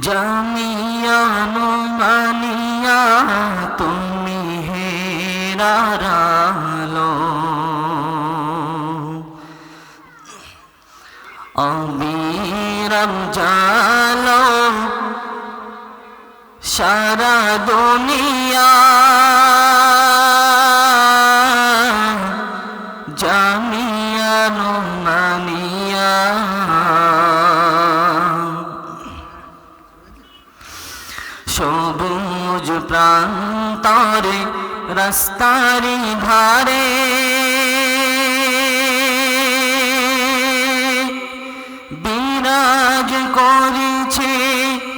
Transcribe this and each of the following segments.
জামিয়ানো মানিয়া তুমি হেরারালো অবিরাম জালো সারা দুনিয়া জামিয়ানো মানিয়া সবুজ প্রান্তরে, রাস্তারি ধারে। বিরাজ করেছে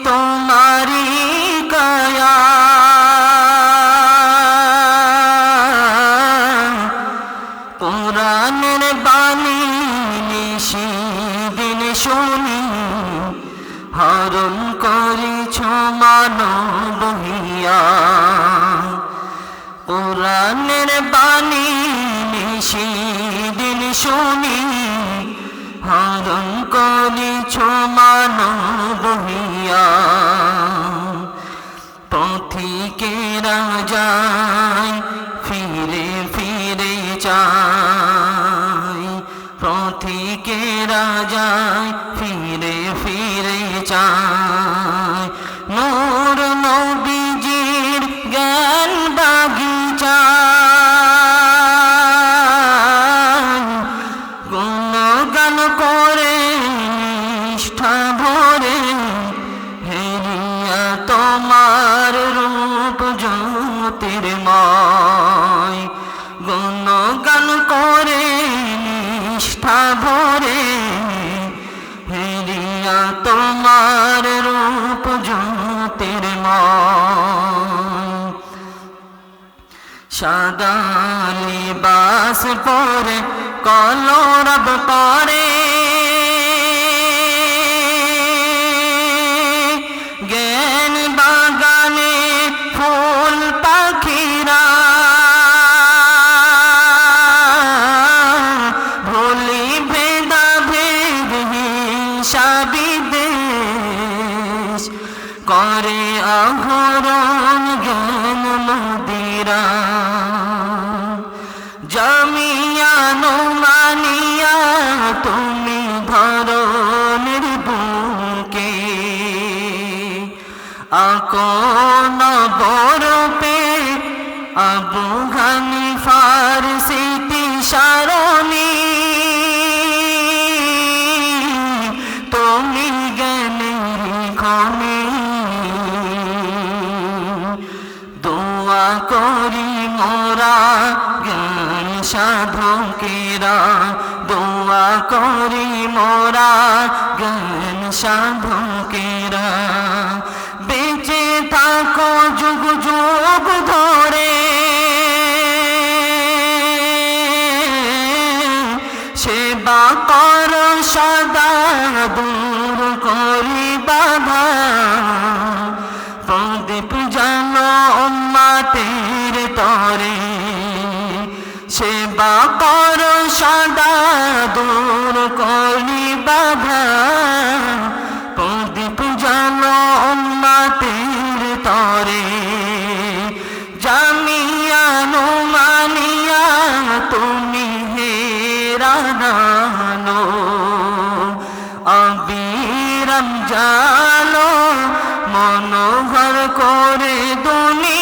তোমারি কায়া। পুরাণের বাণী নিশিদিন শুনি, হরণ করেছ মানব পুরাণের বাণী নিশিদিন শুনি, হরণ করেছ মানব হিয়া পথিকেরা যায় ফিরে ফিরে চায় পথিকেরা যায় ফিরে ফিরে চায় নিষ্ঠা ভরে হেরিয়া তোমার রূপ জ্যোতির্ময় গুণগান করে, নিষ্ঠা ভরে হেরিয়া তোমার রূপ জ্যোতির্ময় সাদা লিবাস পরে কলরব পরে করে আহরণ জ্ঞান মদিরা। জামিয়ানো মানিয়া তুমি ধরনের বুকে আকন বরপে আবু হানিফার স্মৃতি সারণী করি মোরা জ্ঞান সাধকেরা, দোয়া করি মোরা জ্ঞান সাধকেরা। বেঁচে থাকো যুগ যুগ ধরে, সেবা কর সদা, দূর করি বাধা দূর করি বাধা প্রদীপ জান মাতির তরে। জামিয়ানো মানিয়া তুমি হে রাধানো। অবিরাম জানো মনোহর করে দুনিয়া